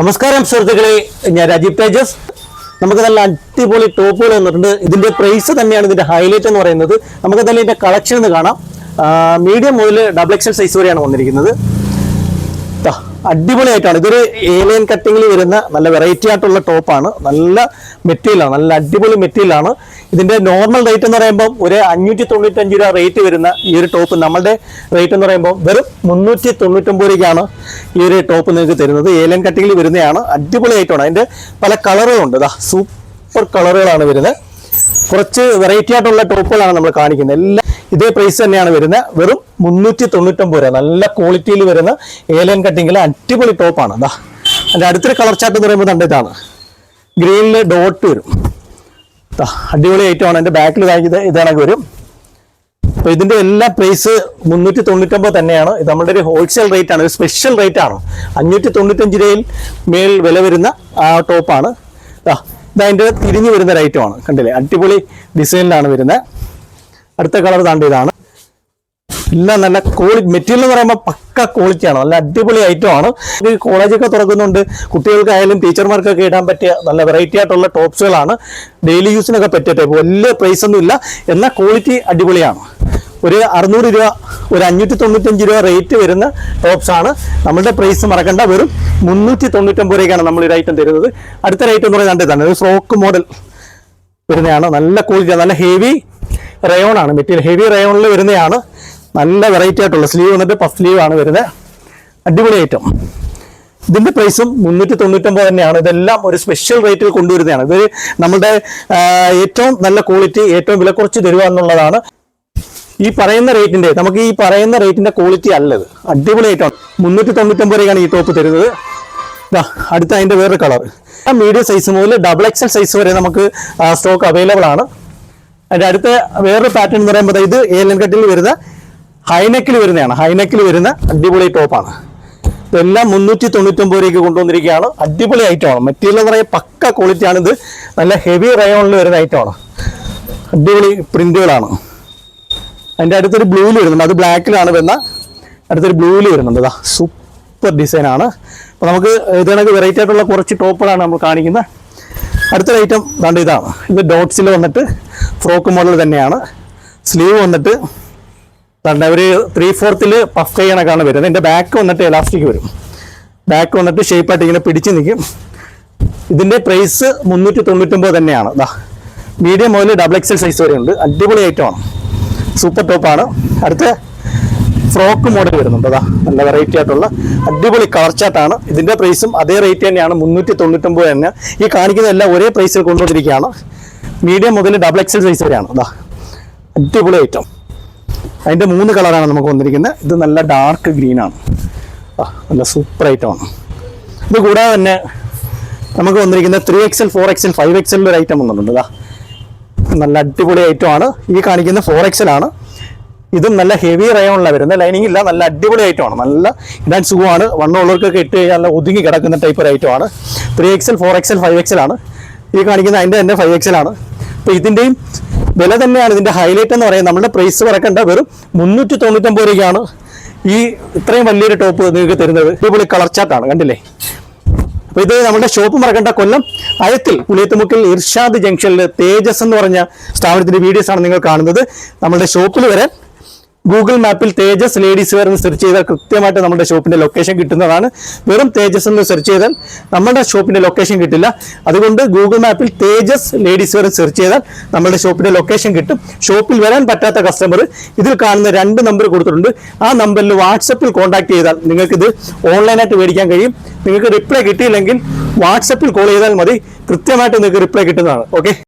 നമസ്കാരം സുഹൃത്തുക്കളെ. ഞാൻ രാജീവ് തേജസ്. നമുക്ക് നല്ല അടിപൊളി ടോപ്പുകൾ വന്നിട്ടുണ്ട്. ഇതിന്റെ പ്രൈസ് തന്നെയാണ് ഇതിന്റെ ഹൈലൈറ്റ് എന്ന് പറയുന്നത്. നമുക്ക് തന്നെ ഇതിന്റെ കളക്ഷൻ എന്ന് കാണാം. മീഡിയം മുതൽ ഡബിൾ എക്സൽ സൈസ് വരെയാണ് വന്നിരിക്കുന്നത്. അടിപൊളിയായിട്ടാണ്. ഇതൊരു ഏലിയൻ കട്ടിങ്ങിൽ വരുന്ന നല്ല വെറൈറ്റി ആയിട്ടുള്ള ടോപ്പാണ് നല്ല മെറ്റീരിയലാണ് നല്ല അടിപൊളി മെറ്റീരിയലാണ് ഇതിന്റെ നോർമൽ റേറ്റ് എന്ന് പറയുമ്പോൾ ഒരു അഞ്ഞൂറ്റി തൊണ്ണൂറ്റഞ്ച് രൂപ റേറ്റ് വരുന്ന ഈ ഒരു ടോപ്പ് നമ്മളുടെ റേറ്റ് എന്ന് പറയുമ്പോൾ വെറും മുന്നൂറ്റി തൊണ്ണൂറ്റൊമ്പത് രൂപയ്ക്കാണ് ഈ ഒരു ടോപ്പ് നിങ്ങൾക്ക് തരുന്നത്. ഏലിയൻ കട്ടിങ്ങിൽ വരുന്നതാണ്. അടിപൊളിയായിട്ടാണ്. അതിന്റെ പല കളറുകളുണ്ട് ഇതാ സൂപ്പർ കളറുകളാണ് വരുന്നത്. കുറച്ച് വെറൈറ്റി ആയിട്ടുള്ള ടോപ്പുകളാണ് നമ്മൾ കാണിക്കുന്നത്. എല്ലാം ഇതേ പ്രൈസ് തന്നെയാണ് വരുന്നത്. വെറും മുന്നൂറ്റി തൊണ്ണൂറ്റൊമ്പത് രൂപ. നല്ല ക്വാളിറ്റിയിൽ വരുന്ന ഏലിയൻ കട്ടിങ്ങിലെ അടിപൊളി ടോപ്പാണ് അതാ അതിന്റെ അടുത്തൊരു കളർ ചാർട്ട് എന്ന് പറയുമ്പോൾ കണ്ട ഇതാണ്? ഗ്രീനിൽ ഡോട്ട് വരും. അടിപൊളി ഐറ്റമാണ് എന്റെ ബാക്കിൽ ഇത് ഇതാണെങ്കിൽ വരും. അപ്പോൾ ഇതിന്റെ എല്ലാ പ്രൈസ് മുന്നൂറ്റി തൊണ്ണൂറ്റൊമ്പത് തന്നെയാണ്. ഇത് നമ്മുടെ ഒരു ഹോൾസെയിൽ റേറ്റ് ആണ്. ഒരു സ്പെഷ്യൽ റേറ്റ് ആണ്. അഞ്ഞൂറ്റി തൊണ്ണൂറ്റഞ്ച് രൂപയിൽ മേൽ വില വരുന്ന ആ ടോപ്പാണ് ഇതതിന്റെ തിരിഞ്ഞു വരുന്ന ഒരു ഐറ്റമാണ് കണ്ടില്ലേ? അടിപൊളി ഡിസൈനിലാണ് വരുന്നത്. അടുത്ത കളർ താണ്ട് ഇതാണ്. എല്ലാം നല്ല ക്വാളിറ്റി മെറ്റീരിയൽ എന്ന് പറയുമ്പോൾ പക്ക ക്വാളിറ്റിയാണ് നല്ല അടിപൊളി ഐറ്റമാണ് കോളേജൊക്കെ തുറക്കുന്നുണ്ട്. കുട്ടികൾക്കായാലും ടീച്ചർമാർക്കൊക്കെ ഇടാൻ പറ്റിയ നല്ല വെറൈറ്റി ആയിട്ടുള്ള ടോപ്സുകളാണ് ഡെയിലി യൂസിനൊക്കെ പറ്റിയ ടൈപ്പ് വലിയ പ്രൈസ് ഒന്നും ഇല്ല എന്നാൽ ക്വാളിറ്റി അടിപൊളിയാണ്. ഒരു അറുന്നൂറ് രൂപ ഒരു അഞ്ഞൂറ്റി തൊണ്ണൂറ്റഞ്ച് രൂപ റേറ്റ് വരുന്ന ടോപ്സ് ആണ്. നമ്മളുടെ പ്രൈസ് മറക്കണ്ട വെറും മുന്നൂറ്റി തൊണ്ണൂറ്റൊമ്പത് രൂപയ്ക്കാണ് നമ്മൾ ഒരു ഐറ്റം തരുന്നത്. അടുത്ത റേറ്റ് എന്ന് പറയുന്നത് ഇതാണ് ഒരു ഫ്രോക്ക് മോഡൽ വരുന്നതാണ്. നല്ല ക്വാളിറ്റി നല്ല ഹെവി റയോൺ ആണ്. മെറ്റീരിയൽ ഹെവി റയോണിൽ വരുന്നതാണ്. നല്ല വെറൈറ്റി ആയിട്ടുള്ള സ്ലീവ് വന്നിട്ട് പഫ് സ്ലീവ് ആണ് വരുന്നത്. അടിപൊളി ഐറ്റം ഇതിന്റെ പ്രൈസും മുന്നൂറ്റി തൊണ്ണൂറ്റൊമ്പത് തന്നെയാണ്. ഇതെല്ലാം ഒരു സ്പെഷ്യൽ റേറ്റിൽ കൊണ്ടുവരുന്നതാണ്. ഇത് നമ്മുടെ ഏറ്റവും നല്ല ക്വാളിറ്റി ഏറ്റവും വില കുറച്ച് തരുക എന്നുള്ളതാണ്. ഈ പറയുന്ന റേറ്റിന്റെ നമുക്ക് ഈ പറയുന്ന റേറ്റിന്റെ ക്വാളിറ്റി അല്ലത്. അടിപൊളി ഐറ്റം മുന്നൂറ്റി തൊണ്ണൂറ്റൊമ്പത് രൂപയാണ് ഈ ടോപ്പ് തരുന്നത്. അടുത്ത അതിന്റെ വേറെ കളർ മീഡിയം സൈസ് മുതൽ ഡബിൾ എക്സൽ സൈസ് വരെ നമുക്ക് സ്റ്റോക്ക് അവൈലബിൾ ആണ്. അതിന്റെ അടുത്ത വേറൊരു പാറ്റേൺ എന്ന് പറയുമ്പോൾ ഇത് ഏലൻ കട്ടിൽ വരുന്ന ഹൈനെക്കിൽ വരുന്നതാണ്. ഹൈനെക്കിൽ വരുന്ന അടിപൊളി ടോപ്പാണ് ഇതെല്ലാം മുന്നൂറ്റി തൊണ്ണൂറ്റൊമ്പത് രൂപയ്ക്ക് കൊണ്ടുവന്നിരിക്കുകയാണ്. അടിപൊളി ഐറ്റമാണ് മെറ്റീരിയൽ എന്ന് പറയുന്നത് പക്ക ഇത് നല്ല ഹെവി റയോണിൽ വരുന്ന ഐറ്റമാണ് അടിപൊളി പ്രിന്റുകളാണ് അതിന്റെ അടുത്തൊരു ബ്ലൂവിൽ വരുന്നുണ്ട്. അത് ബ്ലാക്കിലാണ് വരുന്ന അടുത്തൊരു ബ്ലൂവിൽ വരുന്നുണ്ട്. ഇതാ സൂപ്പർ ഡിസൈനാണ് അപ്പോൾ നമുക്ക് ഇതിനൊക്കെ വെറൈറ്റി ആയിട്ടുള്ള കുറച്ച് ടോപ്പുകളാണ് നമ്മൾ കാണിക്കുന്നത്. അടുത്തൊരു ഐറ്റം വേണ്ട ഇതാണ് ഇത് ഡോട്ട്സിൽ വന്നിട്ട് ഫ്രോക്ക് മോഡൽ തന്നെയാണ്. സ്ലീവ് വന്നിട്ട് വേണ്ട ഒരു ത്രീ ഫോർത്തിൽ പഫ് ചെയ്യണക്കാണ് വരുന്നത്. ഇതിന്റെ ബാക്ക് വന്നിട്ട് എലാസ്റ്റിക് വരും. ബാക്ക് വന്നിട്ട് ഷേപ്പായിട്ട് ഇങ്ങനെ പിടിച്ച് നിൽക്കും ഇതിന്റെ പ്രൈസ് മുന്നൂറ്റി തൊണ്ണൂറ്റൊമ്പത് തന്നെയാണ്. മീഡിയം മുതൽ ഡബിൾ എക്സൽ സൈസ് വരെ ഉണ്ട് അടിപൊളി ഐറ്റമാണ് സൂപ്പർ ടോപ്പാണ് അടുത്ത ഫ്രോക്ക് മോഡൽ വരുന്നുണ്ട്. അതാ നല്ല വെറൈറ്റി ആയിട്ടുള്ള അടിപൊളി കളർ ചാർട്ടാണ് ഇതിന്റെ പ്രൈസും അതേ റേറ്റ് തന്നെയാണ്. മുന്നൂറ്റി തൊണ്ണൂറ്റൊമ്പത് തന്നെ ഈ കാണിക്കുന്ന എല്ലാം ഒരേ പ്രൈസിൽ കൊണ്ടുവന്നിരിക്കുകയാണ്. മീഡിയം മുതൽ ഡബിൾ എക്സൽ സൈസ് വരെയാണ്. അതാ അടിപൊളി ഐറ്റം അതിന്റെ മൂന്ന് കളറാണ് നമുക്ക് വന്നിരിക്കുന്നത്. ഇത് നല്ല ഡാർക്ക് ഗ്രീനാണ് ആ നല്ല സൂപ്പർ ഐറ്റമാണ് ഇത് കൂടാതെ തന്നെ നമുക്ക് വന്നിരിക്കുന്ന three XL four XL five എക്സലിന്റെ ഒരു ഐറ്റം വന്നിട്ടുണ്ട്. ഇതാ നല്ല അടിപൊളി ഐറ്റമാണ് ഈ കാണിക്കുന്ന ഫോർ എക്സൽ ആണ് ഇതും നല്ല ഹെവി റയോണിലാണ് വരുന്നത്. ലൈനിങ് ഇല്ല നല്ല അടിപൊളി ഐറ്റമാണ് നല്ല ഇടാൻ സുഖമാണ്. വണ്ണമുള്ളവർക്കൊക്കെ ഇട്ട് കഴിഞ്ഞാൽ നല്ല ഒതുങ്ങി കിടക്കുന്ന ടൈപ്പ് ഒരു ഐറ്റം ആണ്. Three XL four XL five XL ആണ്. ഈ കാണിക്കുന്ന അതിന്റെ തന്നെ ഫൈവ് എക്സൽ ആണ്. അപ്പോൾ ഇതിന്റെയും വില തന്നെയാണ്. ഇതിന്റെ ഹൈലൈറ്റ് എന്ന് പറയുന്നത് നമ്മുടെ പ്രൈസ് പറക്കേണ്ട വെറും മുന്നൂറ്റി തൊണ്ണൂറ്റൊമ്പത് രൂപയ്ക്കാണ് ഈ ഇത്രയും വലിയൊരു ടോപ്പ് നിങ്ങൾക്ക് തരുന്നത്. അടിപൊളി കളർ ചാർട്ടാണ് കണ്ടില്ലേ? അപ്പൊ ഇത് നമ്മുടെ ഷോപ്പ് മറക്കേണ്ട കൊല്ലം അയത്തിൽ പുളിയത്തുമുക്കിൽ ഇർഷാദ് ജംഗ്ഷനിൽ തേജസ് എന്ന് പറഞ്ഞ സ്ഥാപനത്തിന്റെ വീഡിയോസ് ആണ് നിങ്ങൾ കാണുന്നത്. നമ്മുടെ ഷോപ്പിൽ വരെ ഗൂഗിൾ മാപ്പിൽ തേജസ് ലേഡീസ് വെയർ എന്ന് സെർച്ച് ചെയ്താൽ കൃത്യമായിട്ട് നമ്മുടെ ഷോപ്പിന്റെ ലൊക്കേഷൻ കിട്ടുന്നതാണ്. വെറും തേജസ് എന്ന് സെർച്ച് ചെയ്താൽ നമ്മുടെ ഷോപ്പിന്റെ ലൊക്കേഷൻ കിട്ടില്ല. അതുകൊണ്ട് ഗൂഗിൾ മാപ്പിൽ തേജസ് ലേഡീസ് വെയർ സെർച്ച് ചെയ്താൽ നമ്മുടെ ഷോപ്പിന്റെ ലൊക്കേഷൻ കിട്ടും. ഷോപ്പിൽ വരാൻ പറ്റാത്ത കസ്റ്റമർ ഇതിൽ കാണുന്ന രണ്ട് നമ്പർ കൊടുത്തിട്ടുണ്ട്. ആ നമ്പറിൽ വാട്സപ്പിൽ കോൺടാക്ട് ചെയ്താൽ നിങ്ങൾക്ക് ഇത് ഓൺലൈനായിട്ട് മേടിക്കാൻ കഴിയും. നിങ്ങൾക്ക് റിപ്ലൈ കിട്ടിയില്ലെങ്കിൽ വാട്സപ്പിൽ കോൾ ചെയ്താൽ മതി. കൃത്യമായിട്ട് നിങ്ങൾക്ക് റിപ്ലൈ കിട്ടുന്നതാണ്. ഓക്കെ